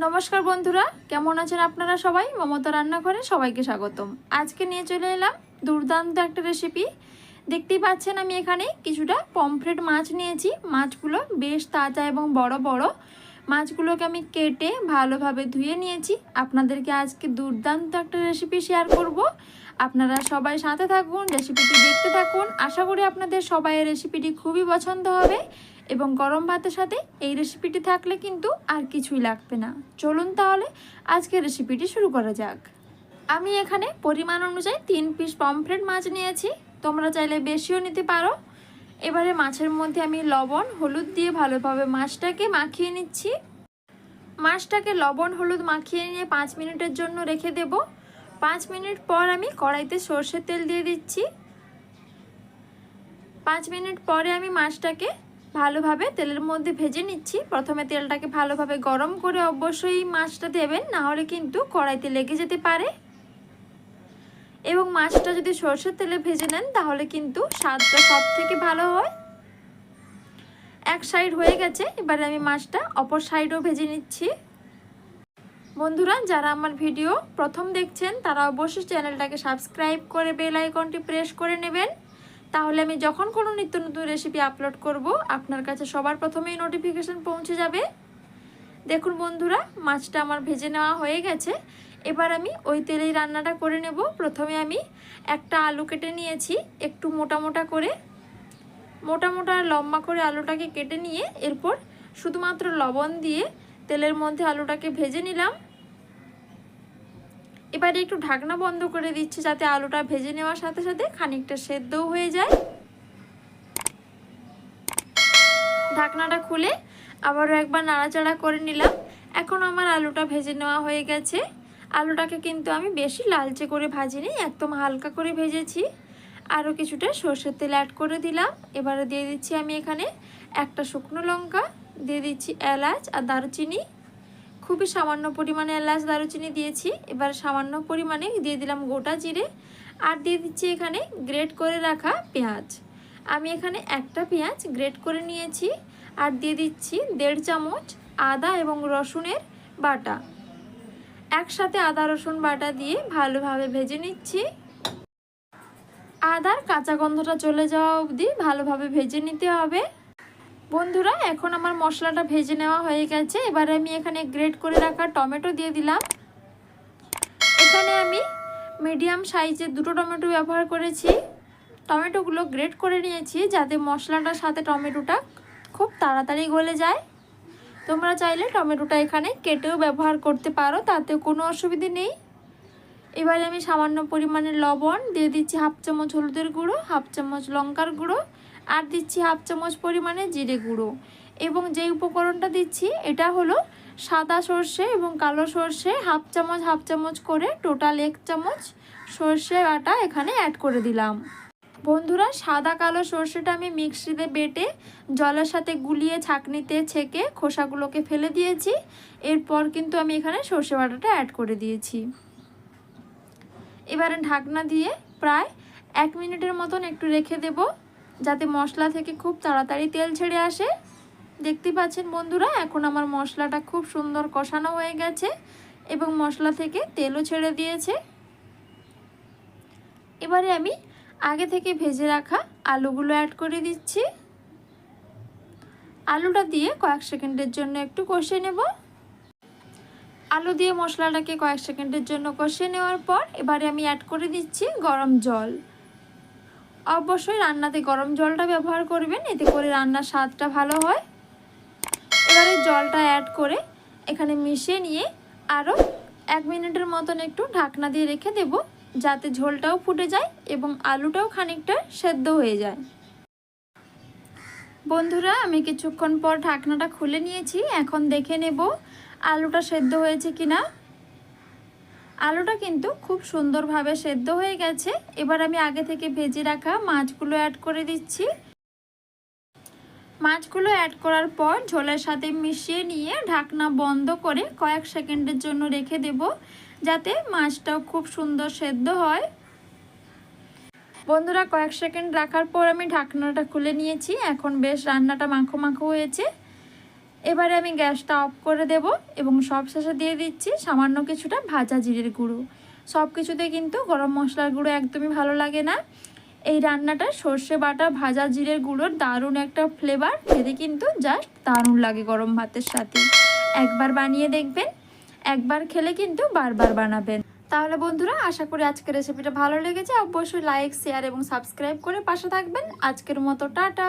নমস্কার বন্ধুরা, কেমন আছেন আপনারা সবাই? মমতা রান্নাঘরে সবাইকে স্বাগতম। আজকে নিয়ে চলে এলাম দুর্দান্ত একটা রেসিপি দেখতেই পাচ্ছেন আমি এখানে কিছুটা পমফ্রেট মাছ নিয়েছি। মাছগুলো বেশ তাজা এবং বড় বড়। মাছগুলোকে আমি কেটে ভালোভাবে ধুয়ে নিয়েছি। আপনাদেরকে আজকে দুর্দান্ত একটা রেসিপি শেয়ার করব। আপনারা সবাই সাথে থাকুন রেসিপিটি দেখতে থাকুন। আশা করি আপনাদের সবাই রেসিপিটি খুবই পছন্দ হবে এবং গরম ভাতের সাথে এই রেসিপিটি থাকলে কিন্তু আর কিছুই লাগবে না। চলুন তাহলে আজকে রেসিপিটি শুরু করা যাক। আমি এখানে পরিমাণ অনুযায়ী তিন পিস পমফ্রেট মাছ নিয়েছি। তোমরা চাইলে বেশিও নিতে পারো। এবারে মাছের মধ্যে আমি লবণ, হলুদ দিয়ে ভালোভাবে মাছটাকে মাখিয়ে নিচ্ছি। মাছটাকে লবণ, হলুদ মাখিয়ে নিয়ে পাঁচ মিনিটের জন্য রেখে দেব। পাঁচ মিনিট পর আমি কড়াইতে সর্ষের তেল দিয়ে দিচ্ছি। পাঁচ মিনিট পরে আমি মাছটাকে ভালোভাবে তেলের মধ্যে ভেজে নিচ্ছি। প্রথমে তেলটাকে ভালোভাবে গরম করে অবশ্যই মাছটা দেবেন, না হলে কিন্তু কড়াইতে লেগে যেতে পারে। এবং মাছটা যদি সর্ষের তেলে ভেজে নেন, তাহলে কিন্তু স্বাদটা সব থেকে ভালো হয়। এক সাইড হয়ে গেছে, এবারে আমি মাছটা অপর সাইডও ভেজে নিচ্ছি। বন্ধুরা, যারা আমার ভিডিও প্রথম দেখছেন, তারা অবশ্যই চ্যানেলটাকে সাবস্ক্রাইব করে বেল আইকনটি প্রেস করে নেবেন। তাহলে আমি যখন কোনো নিত্য নতুন রেসিপি আপলোড করব, আপনার কাছে সবার প্রথমেই নোটিফিকেশান পৌঁছে যাবে। দেখুন বন্ধুরা, মাছটা আমার ভেজে নেওয়া হয়ে গেছে। এবার আমি ওই তেলেই রান্নাটা করে নেব। প্রথমে আমি একটা আলু কেটে নিয়েছি, একটু মোটা মোটা করে। মোটা মোটা লম্বা করে আলুটাকে কেটে নিয়ে, এরপর শুধুমাত্র লবণ দিয়ে তেলের মধ্যে আলুটাকে ভেজে নিলাম। এবারে একটু ঢাকনা বন্ধ করে দিচ্ছি যাতে আলুটা ভেজে নেওয়ার সাথে সাথে খানিকটা সেদ্ধও হয়ে যায়। ঢাকনাটা খুলে আবারও একবার নাড়াচাড়া করে নিলাম। এখন আমার আলুটা ভেজে নেওয়া হয়ে গেছে। আলুটাকে কিন্তু আমি বেশি লালচে করে ভাজিনি, একদম হালকা করে ভেজেছি। আরও কিছুটা সর্ষের তেল অ্যাড করে দিলাম। এবারে দিয়ে দিচ্ছি আমি এখানে একটা শুকনো লঙ্কা, দিয়ে দিচ্ছি এলাচ আর দারুচিনি। খুবই সামান্য পরিমাণে এলাচ দারুচিনি দিয়েছি। এবার সামান্য পরিমাণে দিয়ে দিলাম গোটা জিরে আর দিয়ে দিচ্ছি এখানে গ্রেট করে রাখা পেঁয়াজ। আমি এখানে একটা পেঁয়াজ গ্রেট করে নিয়েছি আর দিয়ে দিচ্ছি দেড় চামচ আদা এবং রসুনের বাটা। একসাথে আদা, রসুন বাটা দিয়ে ভালোভাবে ভেজে নিচ্ছি। আদার কাঁচা গন্ধটা চলে যাওয়া অবধি ভালোভাবে ভেজে নিতে হবে। বন্ধুরা, এখন আমার মশলাটা ভেজে নেওয়া হয়ে গেছে। এবারে আমি এখানে গ্রেট করে রাখা টমেটো দিয়ে দিলাম। এখানে আমি মিডিয়াম সাইজের দুটো টমেটো ব্যবহার করেছি। টমেটোগুলো গ্রেট করে নিয়েছি যাতে মশলাটার সাথে টমেটোটা খুব তাড়াতাড়ি গলে যায়। তোমরা চাইলে টমেটোটা এখানে কেটেও ব্যবহার করতে পারো, তাতে কোনো অসুবিধে নেই। এবারে আমি সামান্য পরিমাণে লবণ দিয়ে দিচ্ছি হাফ চামচ হলুদের গুঁড়ো, হাফ চামচ লঙ্কার গুঁড়ো আর দিচ্ছি হাফ চামচ পরিমাণে জিরে গুঁড়ো। এবং যে উপকরণটা দিচ্ছি, এটা হলো সাদা সর্ষে এবং কালো সর্ষে হাফ চামচ হাফ চামচ করে টোটাল এক চামচ সর্ষে আটা এখানে অ্যাড করে দিলাম। বন্ধুরা, সাদা কালো সর্ষেটা আমি মিক্সিতে বেটে জলের সাথে গুলিয়ে ছাঁকনিতে ছেঁকে খোসাগুলোকে ফেলে দিয়েছি। এরপর কিন্তু আমি এখানে সর্ষে বাটাটা অ্যাড করে দিয়েছি। এবারে ঢাকনা দিয়ে প্রায় এক মিনিটের মতন একটু রেখে দেব। যাতে মশলা থেকে খুব তাড়াতাড়ি তেল ছেড়ে আসে। দেখতে পাচ্ছেন বন্ধুরা, এখন আমার মশলাটা খুব সুন্দর কষানো হয়ে গেছে এবং মশলা থেকে তেলও ছেড়ে দিয়েছে। এবারে আমি আগে থেকে ভেজে রাখা আলুগুলো অ্যাড করে দিচ্ছি। আলুটা দিয়ে কয়েক সেকেন্ডের জন্য একটু কষে নেব। আলু দিয়ে মশলাটাকে কয়েক সেকেন্ডের জন্য কষিয়ে নেওয়ার পর এবারে আমি অ্যাড করে দিচ্ছি গরম জল। অবশ্যই রান্নাতে গরম জলটা ব্যবহার করবেন, এতে করে রান্নার স্বাদটা ভালো হয়। এবারে জলটা অ্যাড করে এখানে মিশিয়ে নিয়ে আরও এক মিনিটের মতন একটু ঢাকনা দিয়ে রেখে দেব, যাতে ঝোলটাও ফুটে যায় এবং আলুটাও খানিকটা সেদ্ধ হয়ে যায়। বন্ধুরা, আমি কিছুক্ষণ পর ঢাকনাটা খুলে নিয়েছি। এখন দেখে নেব আলুটা সেদ্ধ হয়েছে কিনা। আলুটা কিন্তু খুব সুন্দরভাবে সেদ্ধ হয়ে গেছে। এবার আমি আগে থেকে ভেজে রাখা মাছগুলো অ্যাড করে দিচ্ছি। মাছগুলো অ্যাড করার পর ঝোলের সাথে মিশিয়ে নিয়ে ঢাকনা বন্ধ করে কয়েক সেকেন্ডের জন্য রেখে দেব, যাতে মাছটাও খুব সুন্দর সেদ্ধ হয়। বন্ধুরা, কয়েক সেকেন্ড রাখার পর আমি ঢাকনাটা খুলে নিয়েছি। এখন বেশ রান্নাটা মাখো মাখো হয়েছে। এবারে আমি গ্যাসটা অফ করে দেব এবং সব শেষে দিয়ে দিচ্ছি সামান্য কিছুটা ভাজা জিরের গুঁড়ো। সব কিছুতে কিন্তু গরম মশলার গুঁড়ো একদমই ভালো লাগে না। এই রান্নাটা সর্ষে বাটা ভাজা জিরের গুঁড়োর দারুণ একটা ফ্লেভার খেতে কিন্তু জাস্ট দারুণ লাগে গরম ভাতের সাথে। একবার বানিয়ে দেখবেন, একবার খেলে কিন্তু বারবার বানাবেন। তাহলে বন্ধুরা, আশা করি আজকের রেসিপিটা ভালো লেগেছে। অবশ্যই লাইক শেয়ার এবং সাবস্ক্রাইব করে পাশে থাকবেন। আজকের মতো, টাটা!